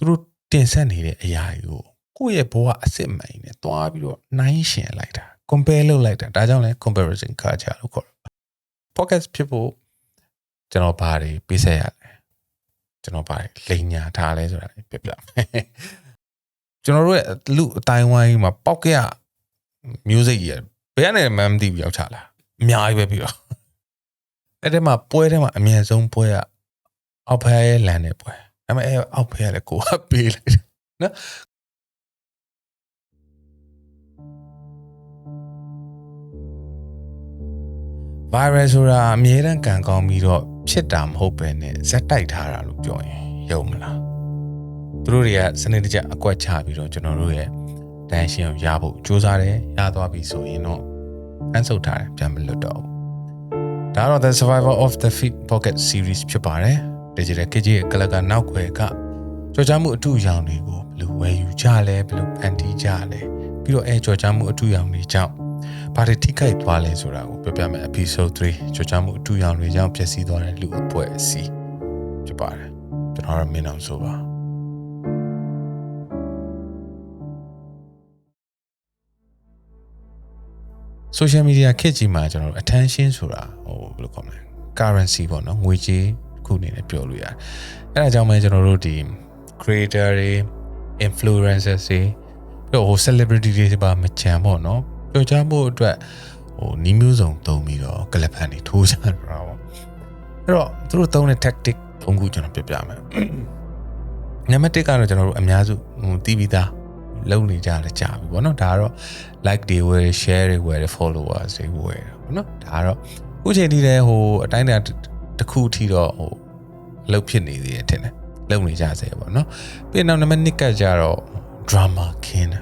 သူတို့တင်ဆက်နေတဲ့အရာတွေကိုကိုယ့်ရဲ့ဘဝအစစ်အမှန်နဲ့တွားပြီးတော့နိုင်ရှင်လိုက်တာ compare လုပ်လိုက်တာဒါကြောင့်လဲ comparison culture လို့ခေါ်တယ် podcast ဖြစ်ဖို့ကျွန်တော်ဘာတွေပေးဆက်ရလဲကျွန်တော်ဘာတွေလိန်ညာထားလဲဆိုတာပြပြမယ်ကျွန်တော်တို့ရဲ့လူအတိုင်းဝိုင်းမှာပောက်ကရ music ကြီးဘယ်ကနေမှမသိဘူးရောက်ချလာအများကြီးပဲပြီးတော့အဲ့ဒီမှာပွဲထဲမှာအမြင့်ဆုံးပွဲကအောက်ဖဲလန်တဲ့ပွဲ ဒါပေမဲ့အဲ့အောက်ဖဲကလည်းကိုကပေးလိုက်နော် viral ဆိုတာအမြဲတမ်းကံကောင်းပြီးတော့ဖြစ်တာမဟုတ်ပဲနဲ့ဇက်တိုက်ထားတာလို့ပြောရင်ယုံမလားသူတို့တွေကစနစ်တကျအကွက်ချပြီးတော့ကျွန်တော်တို့ရဲ့တန်ရှင်းကိုရဖို့စူးစမ်းတယ်ရသွားပြီဆိုရင်တော့အန်းဆုပ်ထားတယ်ပြန်မလွတ်တော့ဘူးဒါတော့ the survival of the feet pocket series ဖြစ်ပါတယ် digital kg ရဲ့ကလကနောက်ွယ်ကကြော်ကြားမှုအထူးရောင်တွေကိုဘယ်လိုဝယ်ယူကြလဲဘယ်လိုဖန်တီးကြလဲပြီးတော့အဲကြော်ကြားမှုအထူးရောင်တွေကြောင့်ဘာတွေထိခိုက်သွားလဲဆိုတာကိုပြောပြမယ် episode 3ကြော်ကြားမှုအထူးရောင်တွေကြောင့်ပျက်စီးသွားတဲ့လူအဖွဲ့အစည်းဖြစ်ပါတယ်ကျွန်တော်တို့မင်းအောင်ဆိုပါ social media ခေတ်ကြီးမှာကျွန်တော်တို့ attention ဆိုတာဟိုဘယ်လိုခေါ်မလဲ currency ပေါ့နော်ငွေကြေးတစ် ခုအနေနဲ့ပြောလို့ရတယ်အဲဒါကြောင့်ပဲကျွန်တော်တို့ဒီ creator တွေ influencers တွေပြီးတော့ဟို celebrity တွေပါမချမ်းပေါ့နော်ပြောချဖို့အတွက်ဟိုနီးမျိုးစုံသုံးပြီးတော့ clip ဖန်တွေထိုးကြတာပေါ့အဲ့တော့သူတို့သုံးတဲ့ tactic သုံးခုကျွန်တော်ပြပြမယ်နံပါတ်1ကတော့ကျွန်တော်တို့အများစုဟိုတီးပြီးသားလုံနေကြတယ်ကြာပြီပေါ့နော်ဒါကတော့ like တွေဝယ် share တွေဝယ် followers တွေဝယ်ပေါ့နော်ဒါကတော့အခုချိန်ထိလည်းဟိုအတိုင်းအတာတစ်ခုအထိတော့ဟို လှုပ်ဖြစ်နေသေးတယ်ထင်တယ်လုံနေကြစေပေါ့နော်ပြီးနောက်နံပါတ်2ကကြတော့ drama ခင်းတာ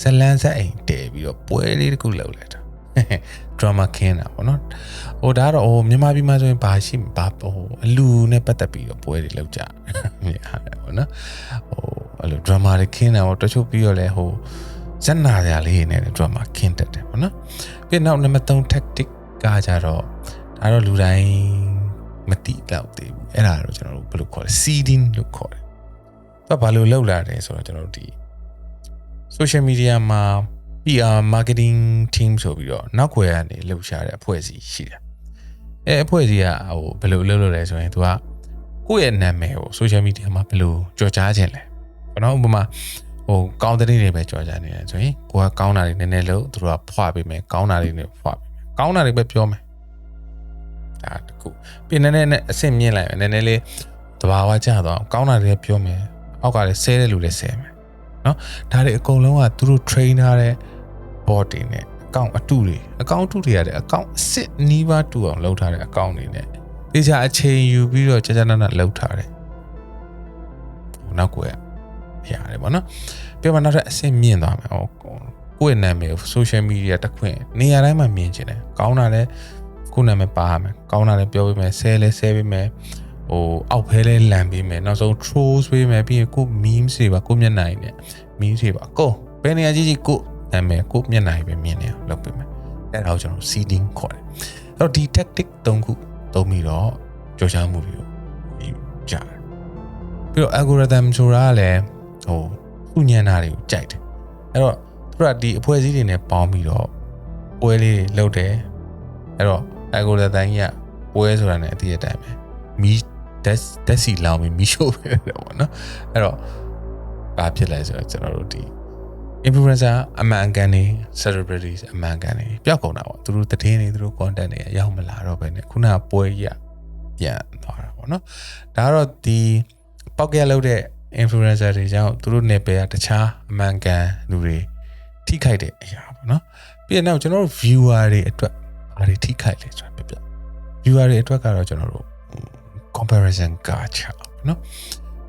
ဇလန်းဆက်အိမ်တည်ပြီးတော့ပွဲလေးတစ်ခုလုပ်လိုက်တာ drama ခင်းတာပေါ့နော်ဟိုဒါကတော့ဟိုမြန်မာပြည်မှာဆိုရင်ဘာရှိဘာဟိုအလူနဲ့ပတ်သက်ပြီးတော့ပွဲတွေလုပ်ကြမြင်ရတယ်ပေါ့နော်ဟိုအဲ့လို drama တွေခင်းတာပေါ့တချို့ပြီးတော့လဲဟိုဇက်နာရလေးနဲ့ drama ခင်းတတ်တယ်ပေါ့နော်ပြီးနောက်နံပါတ်3 tactic ကကြတော့ဒါတော့လူတိုင်း မတိတော့သေးဘူးအဲ့ဒါတော့ကျွန်တော်တို့ဘယ်လိုခေါ်လဲ seeding လို့ခေါ်တယ်သူကဘာလို့လောက်လာတယ်ဆိုတော့ကျွန်တော်တို့ဒီ social media မှာ PR marketing team ဆိုပြီးတော့နောက်ွယ်ကနေလှုပ်ရှားတဲ့အဖွဲ့အစည်းရှိတယ်။အဲအဖွဲ့အစည်းကဟိုဘယ်လိုလုပ်လို့လဲဆိုရင်သူကကိုယ့်ရဲ့နာမည်ကို social media မှာဘယ်လိုကြော်ကြားခြင်းလဲ။ဘာလို့ဥပမာဟိုကောင်းတဲ့နေ့တွေပဲကြော်ကြားနေတယ်ဆိုရင်ကိုကကောင်းတာတွေနည်းနည်းလို့သူတို့ကဖွာပေးမယ်ကောင်းတာတွေနဲ့ဖွာပေးမယ်ကောင်းတာတွေပဲပြောမယ်။ ဒါတခုပြီးနည်းနည်းနဲ့အဆင့်မြင့်လိုက်မယ်နည်းနည်းလေးတဘာဝကျတော့ကောင်းတာတွေပြောမယ်အောက်ကလည်းဆဲတဲ့လူလည်းဆဲမယ်နော်ဒါတွေအကုန်လုံးကသူတို့ train ထားတဲ့ bot တွေနဲ့အကောင့်အတုတွေအကောင့်အတုတွေရတဲ့အကောင့်အစ်နီးပါးတူအောင်လုပ်ထားတဲ့အကောင့်တွေနဲ့တေချာအချိန်ယူပြီးတော့ကြာကြာနာနာလုပ်ထားတယ်ဟိုနောက်ကိုရရတယ်ပေါ့နော်ပြမနောက်ထပ်အဆင့်မြင့်သွားမယ်ဟိုကိုယ့်ရဲ့နာမည်ကို social media တက်ခွင့်နေရာတိုင်းမှာမြင်ချင်တယ်ကောင်းတာလည်း ကိုယ့်နာမည်ပါရမယ်ကောင်းတာလည်းပြောပေးမယ်ဆဲလည်းဆဲပေးမယ်ဟိုအောက်ဖဲလဲလန်ပေးမယ်နောက်ဆုံး trolls ပေးမယ်ပြီးရင်ကို memes တွေပါကိုမျက်နှာရည်နဲ့ memes တွေပါအကုန်ဘယ်နေရာကြီးကြီးကိုနာမည်ကိုမျက်နှာရည်ပဲမြင်နေအောင်လုပ်ပေးမယ်အဲ့ဒါကိုကျွန်တော် seeding ခေါ်တယ်အဲ့တော့ဒီ tactic ၃ခုသုံးပြီးတော့ကြော်ချမှုတွေကိုကြားတယ်ပြီးတော့ algorithm ဆိုတာကလည်းဟိုခုညံတာတွေကိုကြိုက်တယ်အဲ့တော့သူကဒီအဖွဲ့အစည်းတွေနဲ့ပေါင်းပြီးတော့ပွဲလေးတွေလုပ်တယ်အဲ့တော့ algorithm ကြီးကပွဲဆိုတာ ਨੇ အတိအတိုင်းပဲမီးတက်တက်စီလောင်ပြီးမီးရှို့ပဲတယ်ပေါ့နော်အဲ့တော့ဘာဖြစ်လဲဆိုတော့ကျွန်တော်တို့ဒီ influencer အမှန်ကန်နေ celebrities အမှန်ကန်နေပျောက်ကုန်တာပေါ့သူတို့တည်င်းနေသူတို့ content တွေရောက်မလာတော့ဘဲနဲ့ခုနကပွဲကြီးကပြန်သွားတာပေါ့နော်ဒါကတော့ဒီပောက်ကရလောက်တဲ့ influencer တွေကြောင့်သူတို့နယ်ပယ်ကတခြားအမှန်ကန်လူတွေထိခိုက်တဲ့အရာပေါ့နော်ပြီးရင်တော့ကျွန်တော်တို့ viewer တွေအတွက် ဘာတွေထိခိုက်လဲဆိုတာပြပြ viewer တွေအတွက်ကတော့ကျွန်တော်တို့ comparison culture เนาะ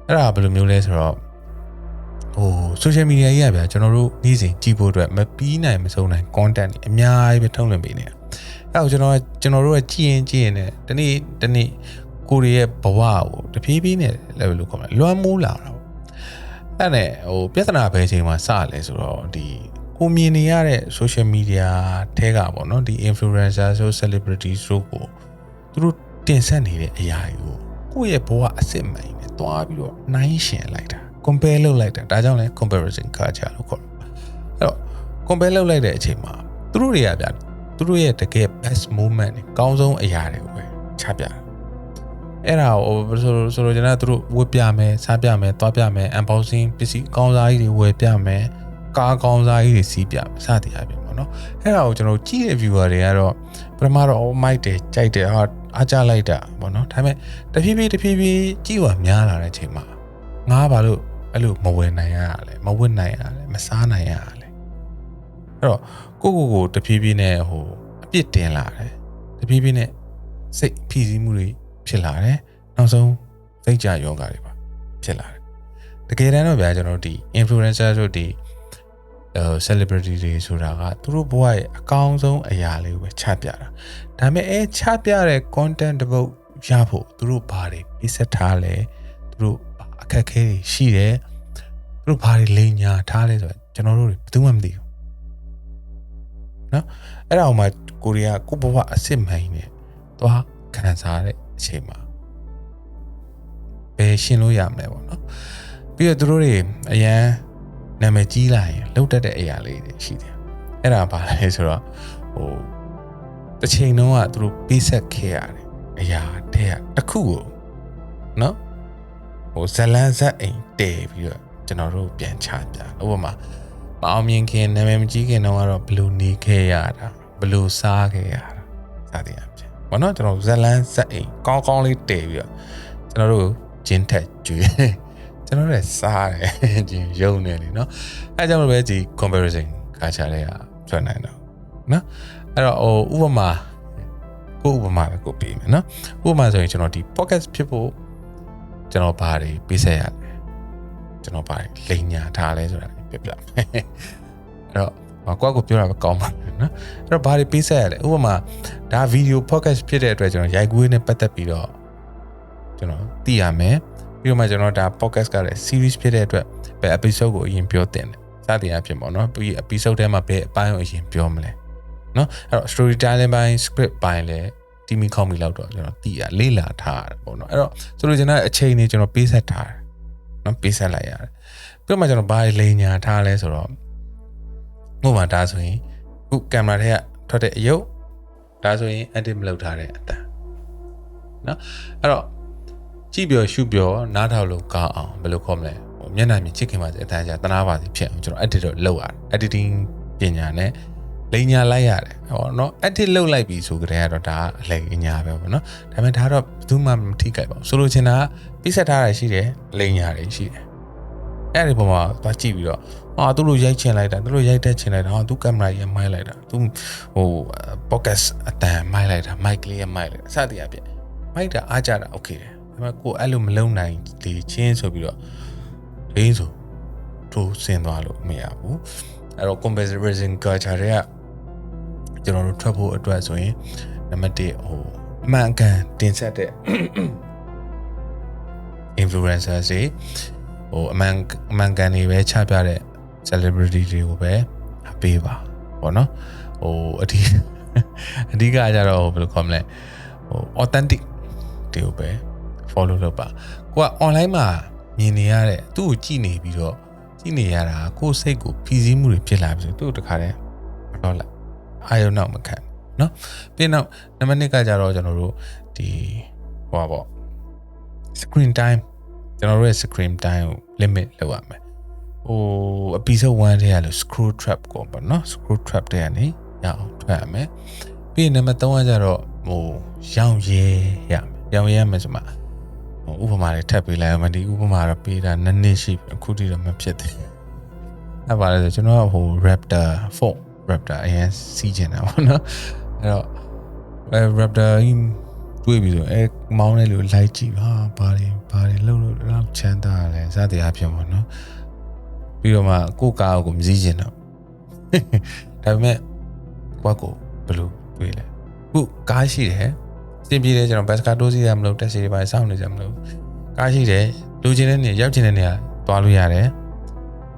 အဲ့ဒါဘယ်လိုမျိုးလဲဆိုတော့ဟို social media ကြီးကဗျာကျွန်တော်တို့နေ့စဉ်ကြည့်ဖို့အတွက်မပြီးနိုင်မဆုံးနိုင် content တွေအများကြီးပဲထုတ်လွှင့်ပေးနေတာအဲ့တော့ကျွန်တော်ကျွန်တော်တို့ကကြည့်ရင်ကြည့်ရင်လည်းဒီနေ့ဒီနေ့ကိုရီးရဲ့ဘဝကိုတဖြည်းဖြည်းနဲ့လည်းဘယ်လိုခေါ်မလဲလွှမ်းမိုးလာတာပေါ့အဲ့နဲ့ဟိုပြဿနာပဲချိန်မှာစလဲဆိုတော့ဒီ ကိုမြင်နေရတဲ့ social media ထဲကပေါ့နော်ဒီ influencer ဆို celebrity ဆိုကိုသူတို့တင်ဆက်နေတဲ့အရာတွေကိုကိုယ့်ရဲ့ဘဝအစစ်အမှန်နဲ့တွားပြီးတော့နိုင်ရှင်လိုက်တာ compare လုပ်လိုက်တာဒါကြောင့်လဲ comparison culture လို့ခေါ်တယ်အဲ့တော့ compare လုပ်လိုက်တဲ့အချိန်မှာသူတို့တွေကဗျသူတို့ရဲ့တကယ် best moment တွေအကောင်းဆုံးအရာတွေကိုပဲချပြတာအဲ့ဒါကိုဆိုဆိုလိုချင်တာသူတို့ဝတ်ပြမယ်စားပြမယ်သွားပြမယ် unboxing ပစ္စည်းအကောင်းစားကြီးတွေဝယ်ပြမယ် ကားကောင်းစားကြီးတွေစီးပြမယ်စသည်အပြင်ပေါ့နော်အဲ့ဒါကိုကျွန်တော်ကြည့်တဲ့ viewer တွေကတော့ပထမတော့ oh mic တယ်ကြိုက်တယ်ဟာအားကြလိုက်တာပေါ့နော်ဒါပေမဲ့တဖြည်းဖြည်းတဖြည်းဖြည်းကြည့်ဝများလာတဲ့အချိန်မှာငါဘာလို့အဲ့လိုမဝယ်နိုင်ရလဲမဝတ်နိုင်ရလဲမစားနိုင်ရလဲအဲ့တော့ကိုကိုကိုတဖြည်းဖြည်းနဲ့ဟိုအပြစ်တင်လာတယ်တဖြည်းဖြည်းနဲ့စိတ်ဖိစီးမှုတွေဖြစ်လာတယ်နောက်ဆုံးစိတ်ကြယောဂတွေပါဖြစ်လာတယ်တကယ်တမ်းတော့ဗျာကျွန်တော်တို့ဒီ influencer တို့ဒီအဲ celebrity တွေဆိုတာကသူတို့ဘဝရဲ့အကောင်းဆုံးအရာလေးကိုပဲချပြတာဒါပေမဲ့အဲချပြတဲ့ content တစ်ပုဒ်ရဖို့သူတို့ဘာတွေပြဆက်ထားလဲသူတို့အခက်အခဲတွေရှိတယ်သူတို့ဘာတွေလိန်ညာထားလဲဆိုတော့ကျွန်တော်တို့ဘယ်သူမှမသိဘူးနော်အဲ့ဒါအောင်မှကိုရီးယားကိုဘဝအစ်စ်မိုင်းနဲ့သွားခံစားတဲ့အချိန်မှာဘယ်ရှင်းလို့ရမလဲပေါ့နော်ပြီးတော့သူတို့တွေအရန် နာမည်ကြီးလာရင်လှုပ်တတ်တဲ့အရာလေးတွေရှိတယ်အဲ့ဒါဘာလဲဆိုတော့ဟိုတစ်ချိန်တုန်းကသူတို့ပေးဆက်ခဲ့ရတယ်အရာတဲ့တစ်ခုကိုနော်ဟိုဇလန်းဇက်အိမ်တဲပြီးတော့ကျွန်တော်တို့ပြန်ချပြဥပမာမအောင်မြင်ခင်နာမည်မကြီးခင်တော့ကတော့ဘလူးနေခဲ့ရတာဘလူးစားခဲ့ရတာစသည်အဖြစ်ဘောနော်ကျွန်တော်ဇလန်းဇက်အိမ်ကောင်းကောင်းလေးတဲပြီးတော့ကျွန်တော်တို့ဂျင်းထက်ကျွေး ကျွန်တော်လည်းစားတယ်ဂျင်းယုံနေလေနော်အဲကြောင့်လည်းပဲဒီ comparison ခါချတဲ့ဟာထွက်နိုင်တော့နော်အဲ့တော့ဟိုဥပမာကိုဥပမာပဲကိုပေးမယ်နော်ဥပမာဆိုရင်ကျွန်တော်ဒီ pocket ဖြစ်ဖို့ကျွန်တော်ဘာတွေပေးဆက်ရလဲကျွန်တော်ဘာတွေလိန်ညာထားလဲဆိုတာပြပြမယ်အဲ့တော့မကွာကိုပြောတာပဲကောင်းပါနော်အဲ့တော့ဘာတွေပေးဆက်ရလဲဥပမာဒါဗီဒီယို podcast ဖြစ်တဲ့အတွက်ကျွန်တော်ရိုက်ကူးနဲ့ပတ်သက်ပြီးတော့ကျွန်တော်သိရမယ် ပြီးတော့မှကျွန်တော်ဒါ podcast ကလည်း series ဖြစ်တဲ့အတွက်ဘယ် episode ကိုအရင်ပြောတင်တယ်စသည်အဖြစ်ပေါ့နော်ပြီး episode ထဲမှာဘယ်အပိုင်းကိုအရင်ပြောမလဲနော်အဲ့တော့ storytelling ပိုင်း script ပိုင်းလည်းတီမီကောင်းပြီလောက်တော့ကျွန်တော်သိရလေ့လာထားရတယ်ပေါ့နော်အဲ့တော့ဆိုလိုချင်တဲ့အချိန်လေးကျွန်တော်ပေးဆက်ထားတယ်နော်ပေးဆက်လိုက်ရတယ်ပြီးတော့မှကျွန်တော်ဘာလိန်ညာထားလဲဆိုတော့ဥပမာဒါဆိုရင်ခုကင်မရာထဲကထွက်တဲ့အယုတ်ဒါဆိုရင် edit မလုပ်ထားတဲ့အတန်နော်အဲ့တော့ ကြည့်ပြောရှုပြောနားထောင်လို့ကောင်းအောင်ဘယ်လိုခေါ်မလဲဟိုမျက်နှာမြင်ချစ်ခင်ပါစေအတန်းကြာတနာပါစေဖြစ်အောင်ကျွန်တော် edit တော့လုပ်ရတယ် editing ပညာနဲ့လိန်ညာလိုက်ရတယ်ဟောနော် edit လုပ်လိုက်ပြီဆိုကြတဲ့ကတော့ဒါအလိန်ညာပဲပေါ့နော်ဒါပေမဲ့ဒါတော့ဘယ်သူမှမထိကြိုက်ပါဘူးဆိုလိုချင်တာကပြဆက်ထားတာရှိတယ်လိန်ညာတွေရှိတယ်အဲ့ဒီပုံမှာသွားကြည့်ပြီးတော့အာသူတို့ရိုက်ချင်လိုက်တာသူတို့ရိုက်တက်ချင်လိုက်တာဟာသူကင်မရာကြီးမိုက်လိုက်တာသူဟို podcast အတန်မိုက်လိုက်တာ mic လေးရမိုက်လိုက်တာစသည်အပြင်မိုက်တာအားကြတာ okay တယ် ဒါပေမဲ့ကိုအဲ့လိုမလုံနိုင်လေချင်းဆိုပြီးတော့ဒင်းဆိုထိုးဆင်းသွားလို့မရဘူးအဲ့တော့ comparison culture တွေကကျွန်တော်တို့ထွက်ဖို့အတွက်ဆိုရင်နံပါတ်1ဟိုအမှန်ကန်တင်ဆက်တဲ့ influencer တွေဟိုအမှန်အမှန်ကန်တွေပဲချပြတဲ့ celebrity တွေကိုပဲပေးပါပေါ့နော်ဟိုအဓိအဓိကကြတော့ဘယ်လိုခေါ်မလဲဟို authentic တွေကိုပဲ follow လုပ်ပါကိုက online မှာမြင်နေရတဲ့သူ့ကိုကြည့်နေပြီးတော့ကြည့်နေရတာကိုယ်စိတ်ကိုဖြီးစည်းမှုတွေဖြစ်လာပြီဆိုသူ့တခါတည်းမတော့လိုက်အာယုံနောက်မခံเนาะပြီးနောက်နံပါတ်1ကကြတော့ကျွန်တော်တို့ဒီဟိုပါပေါ့ screen time ကျွန်တော်တို့ရဲ့ screen time ကို limit လုပ်ရမယ်ဟို episode 1ထဲကလို့ screw trap ကိုပေါ့เนาะ screw trap တဲ့ကနေရအောင်ထွက်ရမယ်ပြီးရင်နံပါတ်3ကကြတော့ဟိုရောင်ရဲရမယ်ရောင်ရဲရမယ်ဆိုမှ ဥပမာတွေထပ်ပေးလိုက်အောင်ဒီဥပမာတော့ပေးတာနှစ်နှစ်ရှိပြီအခုထိတော့မဖြစ်သေးဘူးအဲ့ပါလဲဆိုကျွန်တော်ကဟို Raptor 4 Raptor အရင်စီးကျင်တာပေါ့နော်အဲ့တော့အဲ Raptor ကြီးတွေးပြီးဆိုအဲမောင်းတဲ့လူလိုက်ကြည့်ဟာဘာတွေဘာတွေလှုပ်လို့တော့ချမ်းသာလဲစသည်အဖြစ်ပေါ့နော်ပြီးတော့မှကိုကားကိုမစည်းကျင်တော့ဒါပေမဲ့ဘွားကိုဘယ်လိုတွေးလဲခုကားရှိတယ် စင်ပြေတယ်ကျွန်တော်ဘတ်စကာတိုးစီးရမလို့တက်စီတွေပါစောင့်နေကြမလို့ကားရှိတယ်လူချင်းတဲ့နေရာရောက်ချင်တဲ့နေရာသွားလို့ရတယ်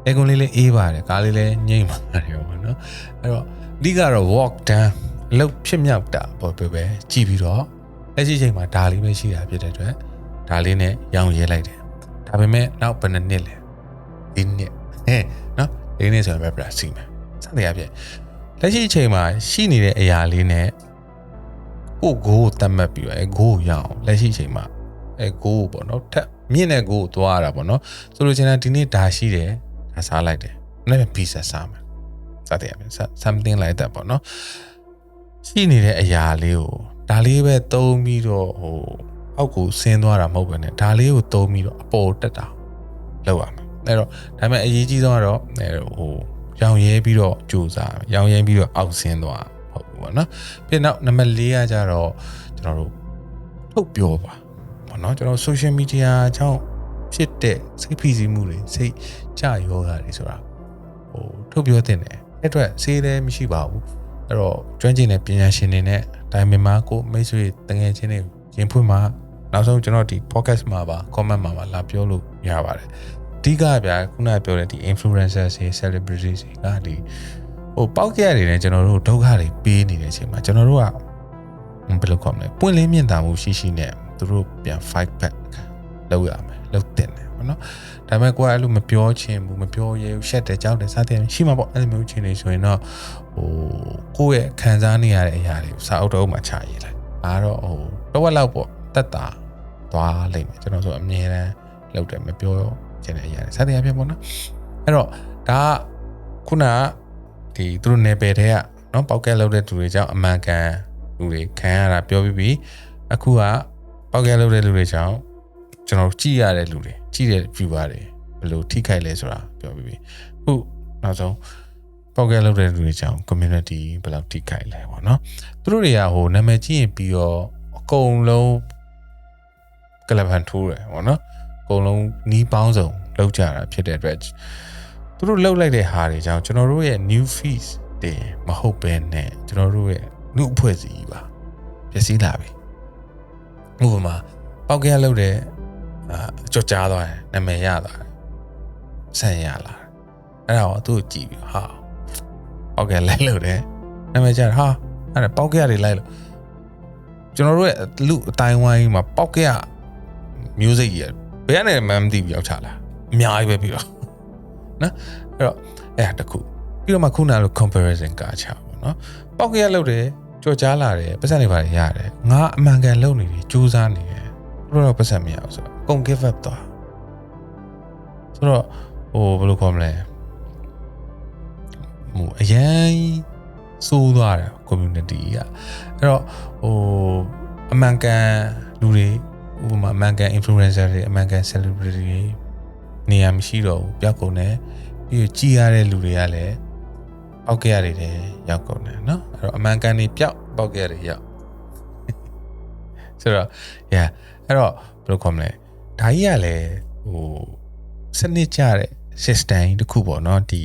အဲကွန်လေးလေးအေးပါတယ်ကားလေးလည်းငြိမ့်ပါတယ်ပေါ့နော်အဲ့တော့အဓိကတော့ walk down အလုပ်ဖြစ်မြောက်တာပေါ့ပဲပဲကြည့်ပြီးတော့လက်ရှိချိန်မှာဒါလေးပဲရှိတာဖြစ်တဲ့အတွက်ဒါလေးနဲ့ရောင်ရဲလိုက်တယ်ဒါပေမဲ့နောက်ဘယ်နှစ်နှစ်လဲဒီနှစ်ဟဲ့နော်ဒီနှစ်ဆိုရင်ပဲပြစီမယ်စတဲ့အဖြစ်လက်ရှိအချိန်မှာရှိနေတဲ့အရာလေးနဲ့ ကိုကိုကိုတတ်မှတ်ပြီးတော့အဲကိုကိုရအောင်လက်ရှိအချိန်မှာအဲကိုကိုပေါ့နော်ထက်မြင့်တဲ့ကိုကိုသွားရတာပေါ့နော်ဆိုလိုချင်တာဒီနေ့ဒါရှိတယ်ဒါစားလိုက်တယ်နောက်ပြန် pizza စားမယ်စတဲ့အဖြစ် something like that ပေါ့နော်ရှိနေတဲ့အရာလေးကိုဒါလေးပဲသုံးပြီးတော့ဟိုအောက်ကိုဆင်းသွားတာမဟုတ်ဘဲနဲ့ဒါလေးကိုသုံးပြီးတော့အပေါ်တက်တာလောက်ရမယ်အဲ့တော့ဒါပေမဲ့အရေးကြီးဆုံးကတော့အဲဟိုရောင်ရဲပြီးတော့ကြိုးစားရောင်ရဲပြီးတော့အောက်ဆင်းသွား ဟုတ်ပြီပေါ့နော်ပြီးနောက်နံပါတ်၄ကကြတော့ကျွန်တော်တို့ထုတ်ပြောပါပေါ့နော်ကျွန်တော် social media အကြောင်းဖြစ်တဲ့စိတ်ဖိစီးမှုတွေစိတ်ကြယောဂတွေဆိုတာဟိုထုတ်ပြောတဲ့တယ်အဲ့အတွက်ဆေးလည်းမရှိပါဘူးအဲ့တော့ကျွမ်းကျင်တဲ့ပညာရှင်တွေနဲ့တိုင်ပင်မှာကိုမိတ်ဆွေတငယ်ချင်းတွေရင်ဖွင့်မှာနောက်ဆုံးကျွန်တော်ဒီ podcast မှာပါ comment မှာပါလာပြောလို့ရပါတယ်အဓိကဗျာခုနပြောတဲ့ဒီ influencers တွေ celebrities တွေကဒီ ဟိုပေါက်ကြရတွေနဲ့ကျွန်တော်တို့ဒုက္ခတွေပေးနေတဲ့အချိန်မှာကျွန်တော်တို့ကဘယ်လိုခေါ်မလဲပွင့်လင်းမြင့်တာမှုရှိရှိနဲ့သူတို့ပြန် fight back လုပ်ရမယ်လုပ်တင်တယ်ပေါ့နော်ဒါပေမဲ့ကိုကအဲ့လိုမပြောချင်ဘူးမပြောရဲဘူးရှက်တယ်ကြောက်တယ်စသဖြင့်ရှိမှာပေါ့အဲ့လိုမျိုးချင်းနေဆိုရင်တော့ဟိုကိုယ့်ရဲ့ခံစားနေရတဲ့အရာတွေကိုစာအုပ်တော့မှချရေးလိုက်အားတော့ဟိုတော့ဝက်လောက်ပေါ့တက်တာသွားလိမ့်မယ်ကျွန်တော်ဆိုအမြဲတမ်းလုပ်တယ်မပြောချင်တဲ့အရာတွေစသဖြင့်ပေါ့နော်အဲ့တော့ဒါကခုနက ဒီသူတို့နယ်ပယ်ထဲကနော်ပေါက်ကဲလောက်တဲ့သူတွေကြောင့်အမှန်ကန်လူတွေခံရတာပြောပြီးပြီအခုကပေါက်ကဲလောက်တဲ့လူတွေကြောင့်ကျွန်တော်ကြည့်ရတဲ့လူတွေကြည့်တဲ့ viewer တွေဘယ်လိုထိခိုက်လဲဆိုတာပြောပြီးပြီခုနောက်ဆုံးပေါက်ကဲလောက်တဲ့လူတွေကြောင့် community ဘယ်လောက်ထိခိုက်လဲပေါ့နော်သူတို့တွေကဟိုနာမည်ကြီးရင်ပြီးတော့အကုန်လုံးကလပ်ဟန်ထိုးတယ်ပေါ့နော်အကုန်လုံးနီးပေါင်းစုံလောက်ကြတာဖြစ်တဲ့အတွက် သူတို့လောက်လိုက်တဲ့ဟာတွေကြောင့်ကျွန်တော်တို့ရဲ့ new fees တွေမဟုတ်ပဲနဲ့ကျွန်တော်တို့ရဲ့လူအဖွဲ့အစည်းပါပျက်စီးလာပြီဥပမာပေါက်ကဲလောက်တဲ့အာကြော်ကြားသွားတယ်နာမည်ရသွားတယ်ဆန်ရလာအဲ့ဒါတော့သူ့ကိုကြည့်ပြီးဟာပေါက်ကဲလိုက်လို့တယ်နာမည်ကြတယ်ဟာအဲ့ဒါပေါက်ကဲတွေလိုက်လို့ကျွန်တော်တို့ရဲ့လူအတိုင်းဝိုင်းမှာပေါက်ကဲ music ကြီးဘယ်ကနေမှမသိဘူးရောက်ချလာအများကြီးပဲပြီးတော့ နော်အဲ့တော့အဲ့ဒါတခုပြီးတော့မှခုနကလို comparison ကာချပေါ့နော်ပေါက်ကရလောက်တယ်ကြော်ကြားလာတယ်ပတ်စံတွေပါတယ်ရတယ်ငါအမှန်ကန်လုပ်နေတယ်စူးစမ်းနေတယ်ဘယ်တော့ပတ်စံမရအောင်ဆိုတော့ကုန် give up သွားဆိုတော့ဟိုဘယ်လိုခေါ်မလဲဟိုအရင်စိုးသွားတယ် community ကအဲ့တော့ဟိုအမှန်ကန်လူတွေဥပမာအမှန်ကန် influencer တွေအမှန်ကန် celebrity တွေ နေရာမရှိတော့ဘူးပျောက်ကုန်တယ်ပြီးတော့ကြီးရတဲ့လူတွေကလည်းပောက်ကြရတယ်တဲ့ရောက်ကုန်တယ်เนาะအဲ့တော့အမှန်ကန်နေပျောက်ပောက်ကြရတယ်ရောက်ဆိုတော့ yeah အဲ့တော့ဘယ်လိုခေါ်မလဲဒါကြီးကလည်းဟိုစနစ်ကျတဲ့ system တစ်ခုပေါ့เนาะဒီ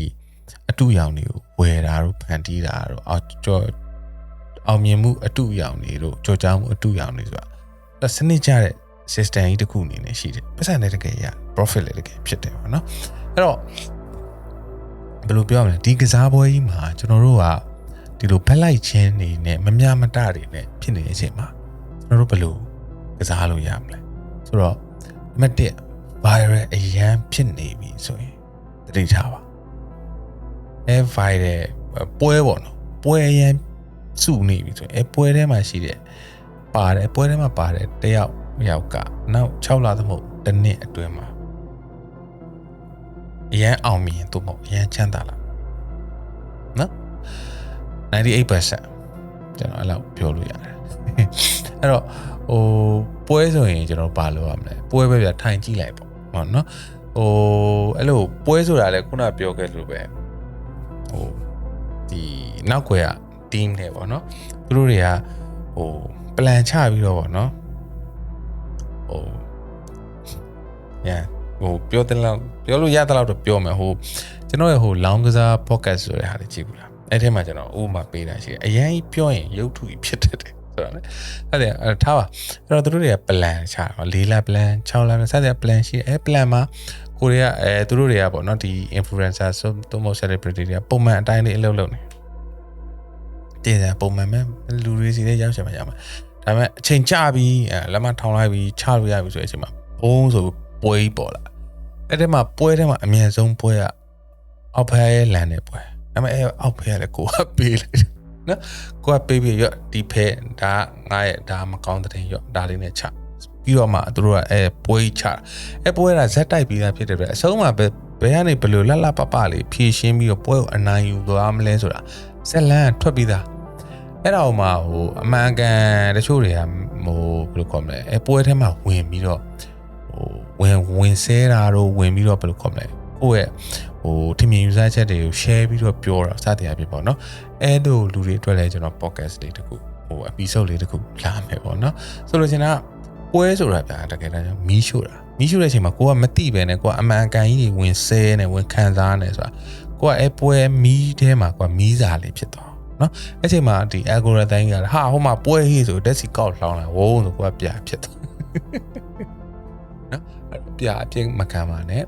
အတူရောင်တွေကိုဝယ်တာတို့ဖန်တီးတာတို့အော်ကြောအောင်မြင်မှုအတူရောင်တွေတို့ကြောကြောင်းမှုအတူရောင်တွေဆိုတာစနစ်ကျတဲ့ system ကြီးတစ်ခုအနေနဲ့ရှိတယ်ပတ်စံလည်းတကယ်ရ profit လည်းတကယ်ဖြစ်တယ်ပေါ့နော်အဲ့တော့ဘယ်လိုပြောရမလဲဒီကစားပွဲကြီးမှာကျွန်တော်တို့ကဒီလိုဖက်လိုက်ခြင်းနေနဲ့မမျှမတတွေနဲ့ဖြစ်နေတဲ့အချိန်မှာကျွန်တော်တို့ဘယ်လိုကစားလို့ရမလဲဆိုတော့နံပါတ်1 viral အရန်ဖြစ်နေပြီဆိုရင်တတိထားပါအဲ viral ပွဲပေါ့နော်ပွဲအရန်စုနေပြီဆိုရင်အဲပွဲထဲမှာရှိတဲ့ပါတယ်ပွဲထဲမှာပါတယ်တယောက်ယောက်ကနောက်6လသမဟုတ်တစ်နှစ်အတွင်းမှာ အရန်အောင်မြင်သူ့မဟုတ်အရန်ချမ်းသာလာနော်98%ကျွန်တော်အဲ့လောက်ပြောလို့ရတယ်အဲ့တော့ဟိုပွဲဆိုရင်ကျွန်တော်ပါလို့ရမလဲပွဲပဲပြထိုင်ကြည့်လိုက်ပေါ့ဟုတ်နော်ဟိုအဲ့လိုပွဲဆိုတာလည်းခုနပြောခဲ့လို့ပဲဟိုဒီနောက်ွယ်က team နဲ့ပေါ့နော်သူတို့တွေကဟို plan ချပြီးတော့ပေါ့နော်ဟိုည ဟိုပြောတဲ့လောက်ပြောလို့ရတဲ့လောက်တော့ပြောမယ်ဟိုကျွန်တော်ရဲ့ဟိုလောင်းကစား podcast ဆိုတဲ့ဟာလေးကြည့်ဘူးလားအဲ့ထဲမှာကျွန်တော်ဥပမာပေးတာရှိတယ်အရင်ပြောရင်ရုပ်ထုကြီးဖြစ်တတ်တယ်ဆိုတော့လေအဲ့ဒါအဲ့ထားပါအဲ့တော့သူတို့တွေက plan ချတာ၄လ plan 6လ plan စတဲ့ plan ရှိတယ်အဲ့ plan မှာကိုတွေကအဲသူတို့တွေကပေါ့နော်ဒီ influencer ဆိုသူမို့ celebrity တွေကပုံမှန်အတိုင်းလေးအလုပ်လုပ်နေတည်တယ်ပုံမှန်ပဲလူတွေစီနဲ့ရောက်ချင်မှရမှာဒါပေမဲ့အချိန်ကြာပြီအဲလက်မထောင်လိုက်ပြီးချလို့ရပြီဆိုတဲ့အချိန်မှာဘုံဆိုပွဲကြီးပေါ်လာ အဲ့ဒီမှာပွဲထဲမှာအမြင့်ဆုံးပွဲကအောက်ဖက်ရဲ့လန်တဲ့ပွဲဒါပေမဲ့အဲအောက်ဖက်ကလည်းကိုကပေးလိုက်တယ်နော်ကိုကပေးပြီးရော့ဒီဖဲဒါငါရဲ့ဒါမကောင်းတဲ့တင်ရော့ဒါလေးနဲ့ချပြီးတော့မှသူတို့ကအဲပွဲကြီးချအဲပွဲကဇက်တိုက်ပြီးသားဖြစ်တဲ့အတွက်အဆုံးမှာပဲဘယ်ကနေဘယ်လိုလှလှပပလေးဖြည့်ရှင်းပြီးတော့ပွဲကိုအနိုင်ယူသွားမလဲဆိုတာဇက်လန်ကထွက်ပြီးသားအဲ့ဒါမှဟိုအမှန်ကန်တချို့တွေကဟိုဘယ်လိုခေါ်မလဲအဲပွဲထဲမှာဝင်ပြီးတော့ဟို ဝင်ဝင်ဆဲတာတော့ဝင်ပြီးတော့ဘယ်လိုခေါ်မလဲကိုယ့်ရဲ့ဟိုထင်မြင်ယူဆချက်တွေကို share ပြီးတော့ပြောတာစသည်အဖြစ်ပေါ့နော်အဲ့လိုလူတွေအတွက်လည်းကျွန်တော် podcast လေးတခုဟို episode လေးတခုလာမယ်ပေါ့နော်ဆိုလိုချင်တာပွဲဆိုတာဗျာတကယ်တမ်းမီးရှို့တာမီးရှို့တဲ့အချိန်မှာကိုကမတိပဲနဲ့ကိုကအမှန်ကန်ကြီးတွေဝင်ဆဲနေဝင်ခံစားနေဆိုတာကိုကအဲပွဲမီးထဲမှာကိုကမီးစာလေးဖြစ်သွားနော်အဲ့ချိန်မှာဒီ algorithm ကဟာဟိုမှာပွဲဟေးဆိုတက်စီကောက်လောင်းလာဝုန်းဆိုကိုကပြဖြစ်သွားနော်အဲ့ ပြအပြင်းမခံပါနဲ့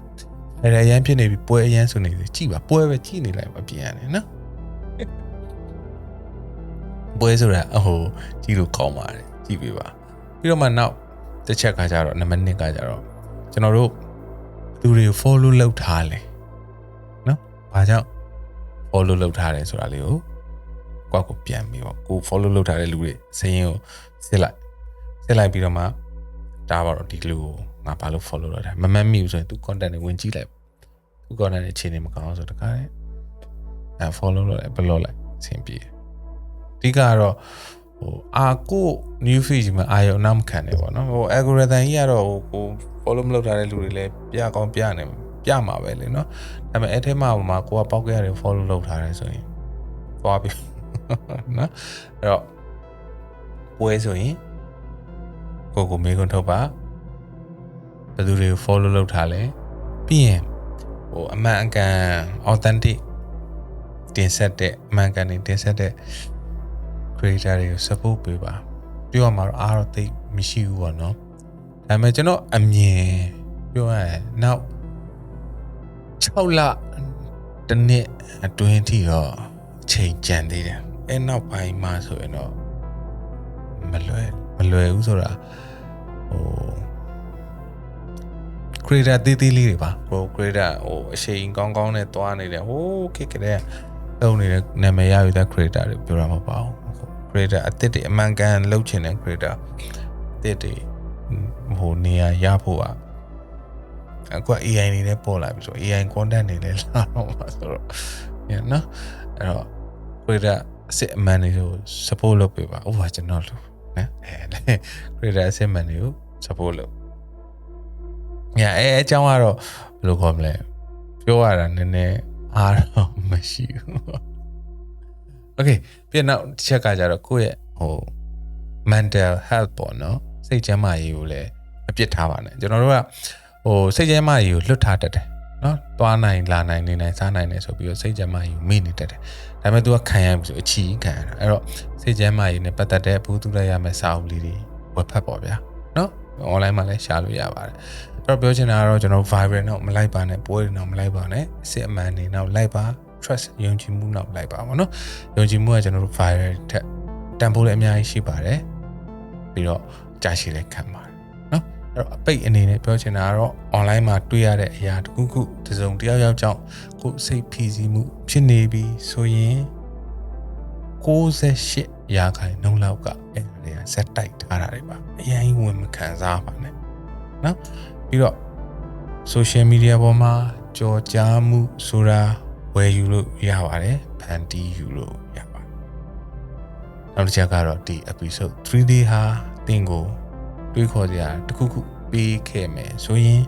အဲ့ဒါရမ်းဖြစ်နေပြီပွဲအရန်ဆိုနေပြီကြည်ပါပွဲပဲကြည်နေလိုက်ပါပြင်ရတယ်နော်ပွဲဆိုတာအဟိုကြည့်လို့ကောင်းပါတယ်ကြည့်ပေးပါပြီးတော့မှနောက်တစ်ချက်ကကြတော့နံပါတ်1ကကြတော့ကျွန်တော်တို့သူတွေကို follow လုပ်ထားလဲနော်ဘာကြောင့် follow လုပ်ထားတယ်ဆိုတာလေးကိုကိုယ့်ကိုပြန်ပြီးတော့ကို follow လုပ်ထားတဲ့လူတွေစရင်းကိုစစ်လိုက်စစ်လိုက်ပြီးတော့မှဒါပါတော့ဒီလူကို ငါဘာလို့ follow လုပ်တာမမှတ်မိဘူးဆိုရင်သူ content တွေဝင်ကြည့်လိုက်သူ content တွေအခြေအနေမကောင်းဆိုတကားတယ်အဲ follow လုပ်လိုက် block လိုက်အဆင်ပြေအဓိကကတော့ဟိုအာကို new feed ကြီးမှာအာရုံနားမခံနေပေါ့နော်ဟို algorithm ကြီးကတော့ဟိုကို follow မလုပ်ထားတဲ့လူတွေလည်းပြကောင်းပြနေပြမှာပဲလေနော်ဒါပေမဲ့အဲ့ထဲမှာမှာကိုကပေါက်ကြရတယ် follow လုပ်ထားတယ်ဆိုရင်သွားပြီနော်အဲ့တော့ပွဲဆိုရင်ကိုကိုမေးခွန်းထုတ်ပါ ဘယ်သူတွေကို follow လုပ်ထားလဲပြီးရင်ဟိုအမှန်အကန် authentic တင်ဆက်တဲ့အမှန်ကန်နေတင်ဆက်တဲ့ creator တွေကို support ပေးပါပြောရမှာတော့အားတော့သိမရှိဘူးပေါ့နော်ဒါပေမဲ့ကျွန်တော်အမြင်ပြောရရင်နောက်6လတစ်နှစ်အတွင်းထိတော့ချိန်ကြံသေးတယ်အဲနောက်ပိုင်းမှာဆိုရင်တော့မလွယ်မလွယ်ဘူးဆိုတာဟို creator သေးသေးလေးတွေပါဟို creator ဟိုအရှိန်ကောင်းကောင်းနဲ့တွားနေတယ်ဟိုခက်ခက်တဲ့တုံးနေတဲ့နာမည်ရယူတဲ့ creator တွေပြောရမှာပါဘူး creator အစ်စ်တွေအမှန်ကန်လုပ်ချင်တဲ့ creator အစ်စ်တွေဟိုနေရာရဖို့อ่ะအခုက AI နေနဲ့ပေါ်လာပြီဆို AI content နေလဲလာတော့မှာဆိုတော့ညနော်အဲ့တော့ creator အစ်စ်အမှန်တွေကို support လုပ်ပေးပါဥပမာကျွန်တော်လို့နော်အဲ creator အစ်စ်မှန်တွေကို support လုပ် ညအဲအကြောင်းကတော့ဘယ်လိုခေါ်မလဲပြောရတာနည်းနည်းအားတော့မရှိဘူး Okay ပြန်နောက်တစ်ချက်ကကြတော့ကိုယ့်ရဲ့ဟို mental health ပေါ့နော်စိတ်ကျန်းမာရေးကိုလည်းမပြစ်ထားပါနဲ့ကျွန်တော်တို့ကဟိုစိတ်ကျန်းမာရေးကိုလွတ်ထားတတ်တယ်နော်သွားနိုင်လာနိုင်နေနိုင်စားနိုင်နေဆိုပြီးတော့စိတ်ကျန်းမာရေးကိုမေ့နေတတ်တယ်ဒါပေမဲ့ तू ကခံရပြီဆိုအချီခံရတာအဲ့တော့စိတ်ကျန်းမာရေးနဲ့ပတ်သက်တဲ့ဘူးသူရရမယ့်စာအုပ်လေးတွေဝယ်ဖတ်ပေါ့ဗျာနော် online မှာလည်းရှာလို့ရပါတယ်အဲ့တော့ပြောချင်တာကတော့ကျွန်တော် viral နောက်မလိုက်ပါနဲ့ပွဲတွေနောက်မလိုက်ပါနဲ့အစ်အမှန်တွေနောက်လိုက်ပါ trust ယုံကြည်မှုနောက်လိုက်ပါပေါ့နော်ယုံကြည်မှုကကျွန်တော်တို့ viral ထက်တန်ဖိုးလည်းအများကြီးရှိပါတယ်ပြီးတော့ကြာရှည်လည်းခံပါတယ်နော်အဲ့တော့အပိတ်အနေနဲ့ပြောချင်တာကတော့ online မှာတွေ့ရတဲ့အရာတစ်ခုခုတစ်စုံတစ်ယောက်ယောက်ကြောင့်ကိုယ်စိတ်ဖိစီးမှုဖြစ်နေပြီဆိုရင်68 ရာခိုင်နှုန်းလောက်ကအဲ့ဒါတွေကဇက်တိုက်ထားတာတွေပါအရင်ဝင်မခံစားပါနဲ့နော်ပြီးတော့ social media ပေါ်မှာကြော်ကြားမှုဆိုတာဝယ်ယူလို့ရပါတယ်ဖန်တီးယူလို့ရပါတယ်နောက်တစ်ချက်ကတော့ဒီ episode 3D ဟာသင်ကိုတွေးခေါ်စရာတခုခုပေးခဲ့မယ်ဆိုရင်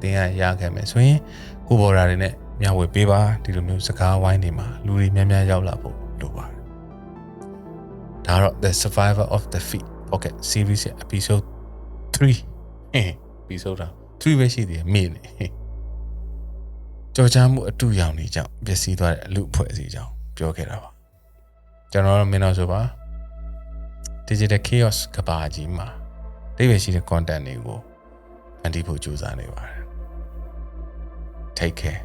သင်ကရခဲ့မယ်ဆိုရင်ကိုပေါ်ဓာတွေနဲ့မျှဝေပေးပါဒီလိုမျိုးစကားဝိုင်းတွေမှာလူတွေများများရောက်လာဖို့လိုပါ ဒါတော့ The Survivor of the Fit Pocket Series ရဲ့ episode 3 episode 3ပဲရှိသေးတယ်မေ့နေကြော်ချမ်းမှုအတူရောင်နေကြောင့်ပျက်စီးသွားတဲ့အလူအဖွဲ့အစည်းကြောင့်ပြောခဲ့တာပါကျွန်တော်တို့မင်းတော့ဆိုပါ digital chaos ကဘာကြီးမှာတိပဲရှိတဲ့ content တွေကိုဖန်တီးဖို့ကြိုးစားနေပါတယ် take care